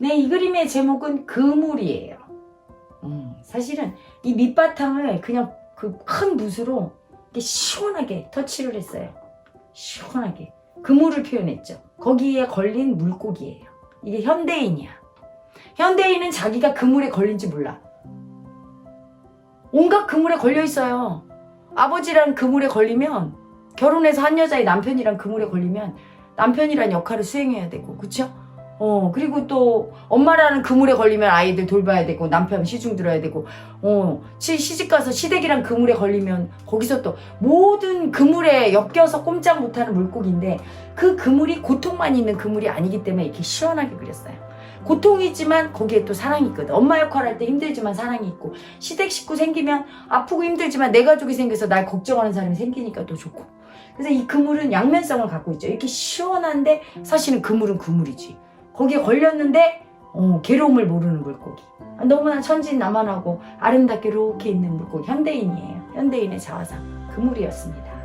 네, 이 그림의 제목은 그물이에요. 음, 사실은 이 밑바탕을 그냥 그 큰 붓으로 시원하게 터치를 했어요. 시원하게. 그물을 표현했죠. 거기에 걸린 물고기예요. 이게 현대인이야. 현대인은 자기가 그물에 걸린지 몰라. 온갖 그물에 걸려 있어요. 아버지랑 그물에 걸리면 결혼해서 한 여자의 남편이랑 그물에 걸리면 남편이란 역할을 수행해야 되고, 그쵸? 어, 그리고 또 엄마라는 그물에 걸리면 아이들 돌봐야 되고, 남편 시중 들어야 되고, 어, 시, 시집 가서 시댁이랑 그물에 걸리면 거기서 또 모든 그물에 엮여서 꼼짝 못하는 물고기인데 그 그물이 고통만 있는 그물이 아니기 때문에 이렇게 시원하게 그렸어요. 고통이 있지만 거기에 또 사랑이 있거든. 엄마 역할 할 때 힘들지만 사랑이 있고 시댁 식구 생기면 아프고 힘들지만 내 가족이 생겨서 날 걱정하는 사람이 생기니까 또 좋고. 그래서 이 그물은 양면성을 갖고 있죠. 이렇게 시원한데 사실은 그물은 그물이지. 거기에 걸렸는데 어, 괴로움을 모르는 물고기. 너무나 천진난만하고 아름답게 이렇게 있는 물고기 현대인이에요. 현대인의 자화상 그물이었습니다.